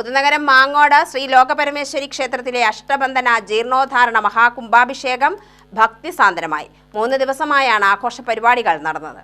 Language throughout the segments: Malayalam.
പുതുനഗരം മാങ്ങോട് ശ്രീ ലോകപരമേശ്വരി ക്ഷേത്രത്തിലെ അഷ്ടബന്ധന ജീർണോദ്ധാരണ മഹാകുംഭാഭിഷേകം ഭക്തിസാന്ദ്രമായി. മൂന്ന് ദിവസമായാണ് ആഘോഷ പരിപാടികൾ നടന്നത്.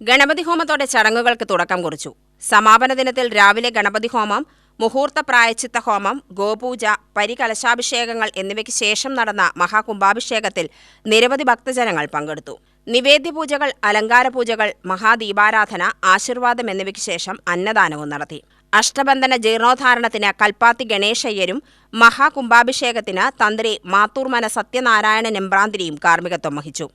ഗണപതി ഹോമത്തോടെ ചടങ്ങുകൾക്ക് തുടക്കം കുറിച്ചു. സമാപന ദിനത്തിൽ രാവിലെ ഗണപതി ഹോമം മുഹൂർത്ത പ്രായച്ചിത്ത ഹോമം ഗോപൂജ പരികലശാഭിഷേകങ്ങൾ എന്നിവയ്ക്ക് ശേഷം നടന്ന മഹാകുംഭാഭിഷേകത്തിൽ നിരവധി ഭക്തജനങ്ങൾ പങ്കെടുത്തു. നിവേദ്യ പൂജകൾ അലങ്കാര പൂജകൾ മഹാദീപാരാധന ആശീർവാദം എന്നിവയ്ക്ക് ശേഷം അന്നദാനവും നടത്തി. അഷ്ടബന്ധന ജീർണോദ്ധാരണത്തിന് കൽപ്പാത്തി ഗണേശയ്യരും മഹാകുംഭാഭിഷേകത്തിന് തന്ത്രി മാത്തൂർമന സത്യനാരായണൻ എമ്പ്രാന്തിരിയും കാർമ്മികത്വം വഹിച്ചു.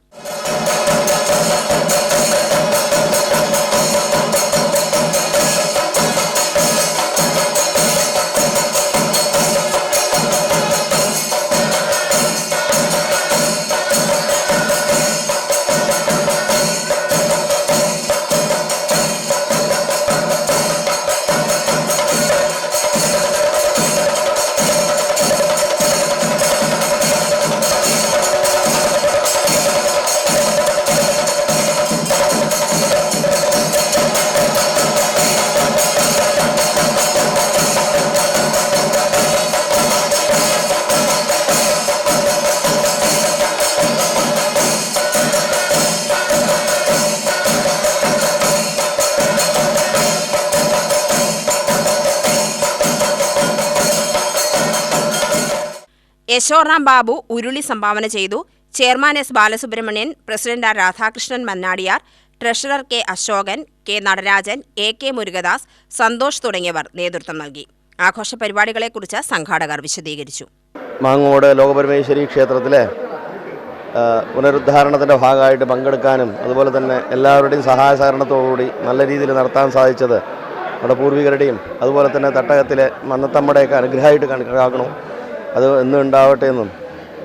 യശോറാം ബാബു ഉരുളി സംഭാവന ചെയ്തു. Chairman S Balasubramanian president R Radhakrishnan Mannadiar treasurer K Asokan K Natarajan A K Murugadas Santhosh തുടങ്ങിയവർ നേതൃത്വം നൽകി. ആഘോഷ പരിപാടികളെക്കുറിച്ച് സംഘാടകർ വിശദീകരിച്ചു. മാങ്ങോട് ലോകപരമേശ്വരി ക്ഷേത്രത്തിലെ പുനരുദ്ധാരണത്തിന്റെ ഭാഗമായിട്ട് പങ്കെടുക്കാനും അതുപോലെ തന്നെ എല്ലാവരുടെയും സഹായ സഹകരണത്തോടുകൂടി നല്ല രീതിയിൽ നടത്താൻ സാധിച്ചത് നമ്മുടെ പൂർവികരുടെയും അതുപോലെ തന്നെ തട്ടകത്തിലെ മന്നത്തമ്മയുടെയൊക്കെ അനുഗ്രഹമായിട്ട് കണക്കാക്കണം. അത് എന്നും ഉണ്ടാവട്ടെ എന്നും.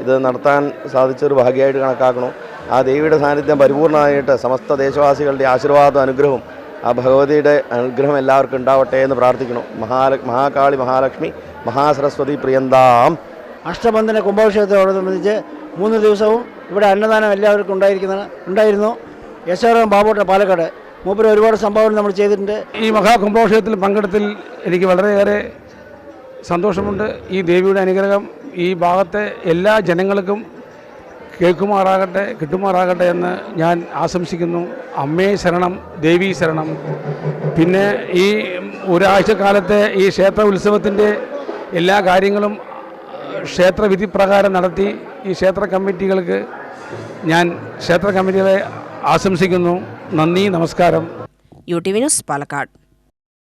ഇത് നടത്താൻ സാധിച്ചൊരു ഭാഗ്യമായിട്ട് കണക്കാക്കണം. ആ ദേവിയുടെ സാന്നിധ്യം പരിപൂർണമായിട്ട് സമസ്ത ദേശവാസികളുടെ ആശീർവാദവും അനുഗ്രഹവും ആ ഭഗവതിയുടെ അനുഗ്രഹം എല്ലാവർക്കും ഉണ്ടാവട്ടെ എന്ന് പ്രാർത്ഥിക്കണം മഹാല മഹാകാളി മഹാലക്ഷ്മി മഹാസരസ്വതി പ്രിയന്താം. അഷ്ടബന്ധന കുംഭാഭിഷേകത്തോടനുബന്ധിച്ച് മൂന്ന് ദിവസവും ഇവിടെ അന്നദാനം എല്ലാവർക്കും ഉണ്ടായിരിക്കുന്ന ഉണ്ടായിരുന്നു. യശോറാം ബാബോട്ട പാലക്കാട് മൂപ്പര് ഒരുപാട് സംഭാവന നമ്മൾ ചെയ്തിട്ടുണ്ട്. ഈ മഹാകുംഭോഷത്തിൽ പങ്കെടുത്തിൽ എനിക്ക് വളരെയേറെ സന്തോഷമുണ്ട്. ഈ ദേവിയുടെ അനുഗ്രഹം ഈ ഭാഗത്തെ എല്ലാ ജനങ്ങൾക്കും കേൾക്കുമാറാകട്ടെ കിട്ടുമാറാകട്ടെ എന്ന് ഞാൻ ആശംസിക്കുന്നു. അമ്മേ ശരണം ദേവി ശരണം. പിന്നെ ഈ ഒരാഴ്ചക്കാലത്തെ ഈ ക്ഷേത്ര ഉത്സവത്തിന്റെ എല്ലാ കാര്യങ്ങളും ക്ഷേത്രവിധി പ്രകാരം നടത്തി ഈ ക്ഷേത്ര കമ്മിറ്റികൾക്ക് ഞാൻ ക്ഷേത്ര കമ്മിറ്റികളെ ആശംസിക്കുന്നു. നന്ദി നമസ്കാരം. U T V news Palakkad.